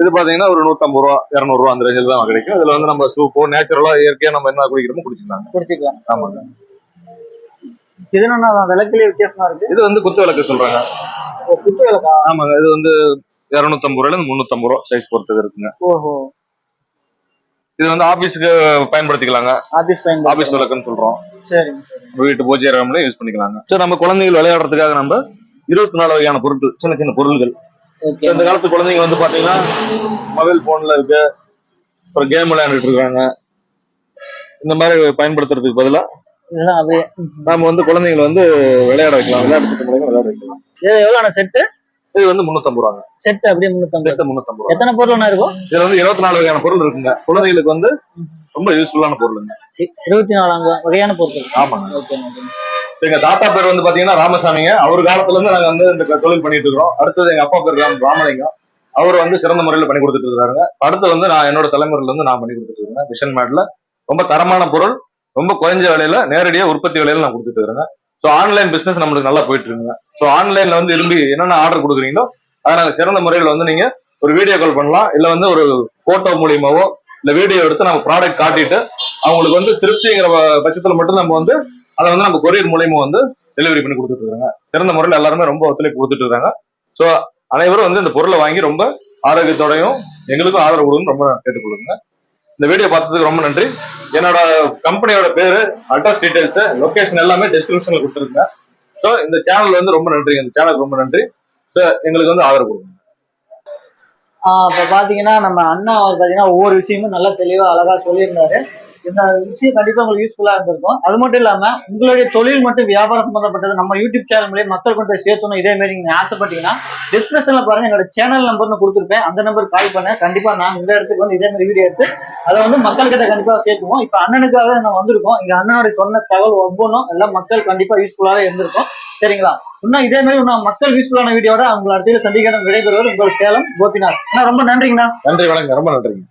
இது பாத்தீங்கன்னா ஒரு நூத்தம்பது ரூபா இருநூறு ரூபா அந்த ரேஞ்சில் தான் கிடைக்கும். இதுல வந்து நம்ம சூப்போ நேச்சுரலா இயற்கையா நம்ம என்ன குடிக்கிறோமோ குடிச்சிருந்தாங்க குடிச்சிக்கலாம். ஆமாங்க இது என்ன விளக்குலயே வித்தியாசமா இருக்கு. இது வந்து குத்து விளக்கு சொல்றாங்க. குத்து விளக்கா? ஆமாங்க இது வந்து இருநூத்தம்பது ரூபாயில இருந்து முன்னூத்தம்பது ரூபா சைஸ் பொறுத்தது இருக்குங்க. ஓஹோ. இது வந்து ஆபீஸ்க்கு பயன்படுத்திக்கலாங்க. ஆபீஸ் ஆபீஸ் விளக்குன்னு சொல்றோம். சரி வீட்டு பூஜை ரூம்ல யூஸ் பண்ணிக்கலாங்க. சரி நம்ம குழந்தைகள் விளையாடுறதுக்காக நம்ம இருபத்தி நாலு வகையான பொருட்கள் சின்ன சின்ன பொருள்கள் இந்த காலத்து குழந்தைங்க வந்து பாத்தீங்கன்னா மொபைல் போன்ல இருக்கு அப்புறம் கேம் விளையாண்டுட்டு இருக்காங்க. இந்த மாதிரி பயன்படுத்துறதுக்கு பதிலா இதெல்லாம் அப்படியே நாம வந்து குழந்தைங்களை வந்து விளையாட வைக்கலாம். விளையாட்டு மூலமா விளையாட வைக்கலாம். இது எவ்வளவு செட்டு இது வந்து முன்னூத்தம்பது ரூபாங்க. செட் அப்படியே முன்னூத்தம்பது. செட்டு முன்னூத்தம்பது ரூபா. எத்தனை பொருள் இருக்கும்? இதுல வந்து இருபத்தி நாலு வகையான பொருள் இருக்குங்க. குழந்தைகளுக்கு வந்து ரொம்ப யூஸ்ஃபுல்லான பொருளுங்க. இருபத்தி நாலாம் வகையான பொருட்கள். ஆமாங்க. ஓகே எங்க தாத்தா பேர் வந்து பாத்தீங்கன்னா ராமசாமிங்க. அவர் காலத்துல இருந்து நாங்க வந்து இந்த தொழில் பண்ணிட்டு இருக்கிறோம். அடுத்தது எங்க அப்பா பேர் ராம் ராமலிங்கம். அவர் வந்து சிறந்த முறையில் பண்ணி கொடுத்துட்டு இருக்காருங்க. அடுத்து வந்து நான் என்னோட தலைமுறையில இருந்து நான் பண்ணி கொடுத்துட்டு இருக்கேன் மிஷன் மேட்ல ரொம்ப தரமான பொருள் ரொம்ப குறைஞ்ச விலையில நேரடியா உற்பத்தி விலையில நான் கொடுத்துட்டு இருக்கேன் ஸோ ஆன்லைன் பிசினஸ் நம்மளுக்கு நல்லா போயிட்டு இருக்குங்க. ஸோ ஆன்லைன்ல வந்து விரும்பி என்னென்ன ஆர்டர் கொடுக்குறீங்களோ அதை நாங்கள் சிறந்த முறையில் வந்து நீங்க ஒரு வீடியோ கால் பண்ணலாம். இல்ல வந்து ஒரு போட்டோ மூலியமாவோ இல்ல வீடியோ எடுத்து நம்ம ப்ராடக்ட் காட்டிட்டு அவங்களுக்கு வந்து திருப்திங்கிற பட்சத்தில் பட்சத்துல மட்டும் நம்ம வந்து அதை வந்து நம்ம கொரியர் மூலியமா வந்து டெலிவரி பண்ணி கொடுத்துட்டு இருக்காங்க. சிறந்த முறையில் எல்லாருமே ரொம்ப ஒத்துழைப்பு கொடுத்துட்டு இருக்காங்க. ஸோ அனைவரும் வந்து இந்த பொருளை வாங்கி ரொம்ப ஆரோக்கியத்தோடையும் எங்களுக்கும் ஆதரவு கொடுங்கன்னு ரொம்ப கேட்டுக்கொள்ளுங்க இந்த வீடியோ பார்த்ததுக்கு ரொம்ப நன்றி. என்னோட கம்பெனியோட பேரு அட்ரஸ் டீடைல்ஸ் லொகேஷன் எல்லாமே டிஸ்கிரிப்ஷன்ல கொடுத்துருங்க ஸோ இந்த சேனல் வந்து ரொம்ப நன்றி. இந்த சேனலுக்கு ரொம்ப நன்றி. ஸோ எங்களுக்கு வந்து ஆதரவு கொடுங்க. இப்போ இப்ப பாத்தீங்கன்னா நம்ம அண்ணா அவர் பாத்தீங்கன்னா ஒவ்வொரு விஷயமும் நல்லா தெளிவா அழகா சொல்லியிருந்தாரு. இந்த விஷயம் கண்டிப்பா உங்களுக்கு யூஸ்ஃபுல்லா இருந்திருக்கும். அது மட்டும் இல்லாம உங்களுடைய தொழில் மட்டும் வியாபாரம் சம்பந்தப்பட்டது நம்ம யூடியூப் சேனல் மூலியம் மக்கள் கொண்டு போய் சேர்த்தணும். இதே மாதிரி நீங்க ஆசைப்பட்டீங்கன்னா டிஸ்கிரிப்ஷன்ல பாருங்க. என்னோட சேனல் நம்பர்னு கொடுத்துருப்பேன். அந்த நம்பர் கால் பண்ண. கண்டிப்பா நான் இந்த இடத்துக்கு வந்து இதே மாதிரி வீடியோ எடுத்து அதை வந்து மக்கள்கிட்ட கண்டிப்பா சேர்த்துவோம் இப்ப அண்ணனுக்காக நம்ம வந்திருக்கோம். இங்க அண்ணனோட சொன்ன தகவல் ஒவ்வொன்றும் எல்லாம் மக்கள் கண்டிப்பா யூஸ்ஃபுல்லாவே இருந்திருக்கும். சரிங்களா? இன்னும் இதே மாதிரி இன்னும் மக்கள் யூஸ்ஃபுல்லான வீடியோட உங்களை அடுத்த சந்திக்கிறேன். விடைபெறுவது உங்கள் சேலம் கோபிநாத். அண்ணா ரொம்ப நன்றிங்கண்ணா. நன்றி வணக்கம். ரொம்ப நன்றிங்க.